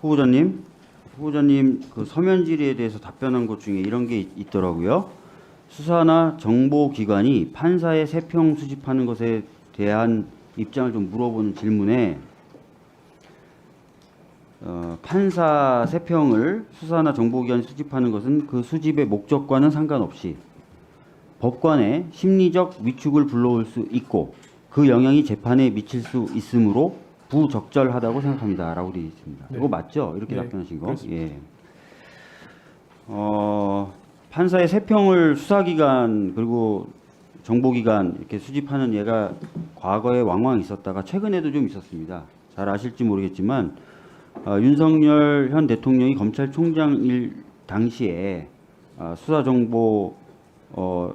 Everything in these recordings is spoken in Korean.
후보자님, 후보자님 그 서면 질의에 대해서 답변한 것 중에 이런 게 있- 있더라고요. 수사나 정보기관이 판사의 세평 수집하는 것에 대한 입장을 좀 물어보는 질문에 어, 판사 세평을 수사나 정보기관이 수집하는 것은 그 수집의 목적과는 상관없이 법관의 심리적 위축을 불러올 수 있고 그 영향이 재판에 미칠 수 있으므로 부적절하다고 생각합니다라고 되어 있습니다. 네. 이거 맞죠? 이렇게 네, 답변하신 거. 그렇습니다. 예. 어, 판사의 세 평을 수사기관 그리고 정보기관 이렇게 수집하는 예가 과거에 왕왕 있었다가 최근에도 좀 있었습니다. 잘 아실지 모르겠지만 어, 윤석열 현 대통령이 검찰총장 일 당시에 어, 수사정보 어,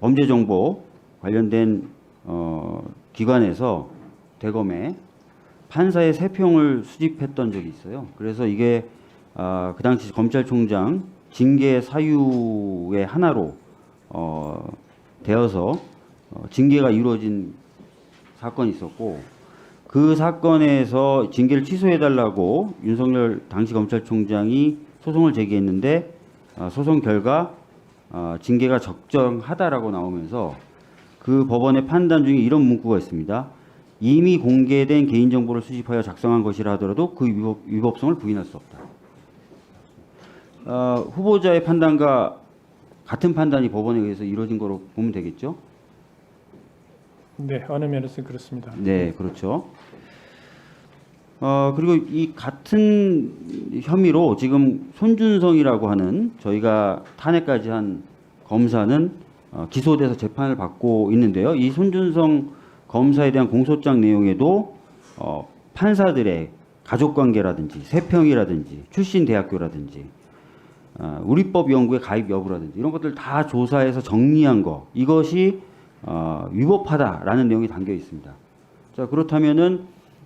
범죄정보 관련된 어, 기관에서 대검에 판사의 세평을 수집했던 적이 있어요. 그래서 이게 아, 그 당시 검찰총장 징계 사유의 하나로 어, 되어서 어, 징계가 이루어진 사건이 있었고 그 사건에서 징계를 취소해달라고 윤석열 당시 검찰총장이 소송을 제기했는데 아, 소송 결과 아, 징계가 적정하다라고 나오면서 그 법원의 판단 중에 이런 문구가 있습니다. 이미 공개된 개인정보를 수집하여 작성한 것이라 하더라도 그 위법, 위법 성을 부인할 수 없다. 어, 후보자의 판단과 같은 판단이 법원에 의해서 이루어진 거로 보면 되겠죠? 네, 어느 면에서 그렇습니다. 네, 그렇죠. 어, 그리고 이 같은 혐의로 지금 손준성이라고 하는 저희가 탄핵까지 한 검사는 어, 기소돼서 재판을 받고 있는데요. 이 손준성 검사에 대한 공소장 내용에도 어, 판사들의 가족관계라든지 세평이라든지 출신 대학교라든지 어, 우리법 연구에 가입 여부라든지 이런 것들 다 조사해서 정리한 거 이것이 어, 위법하다라는 내용이 담겨 있습니다. 자 그렇다면은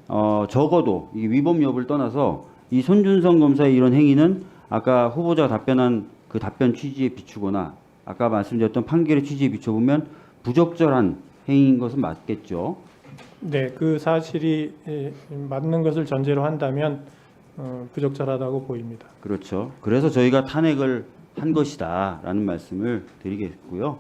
어, 적어도 이 위법 여부를 떠나서 이 손준성 검사의 이런 행위는 아까 후보자가 답변한 그 답변 취지에 비추거나 아까 말씀드렸던 판결의 취지에 비춰보면 부적절한 행위인 것은 맞겠죠. 네, 그 사실이 예, 맞는 것을 전제로 한다면 어, 부적절하다고 보입니다. 그렇죠. 그래서 저희가 탄핵을 한 것이다라는 말씀을 드리겠고요.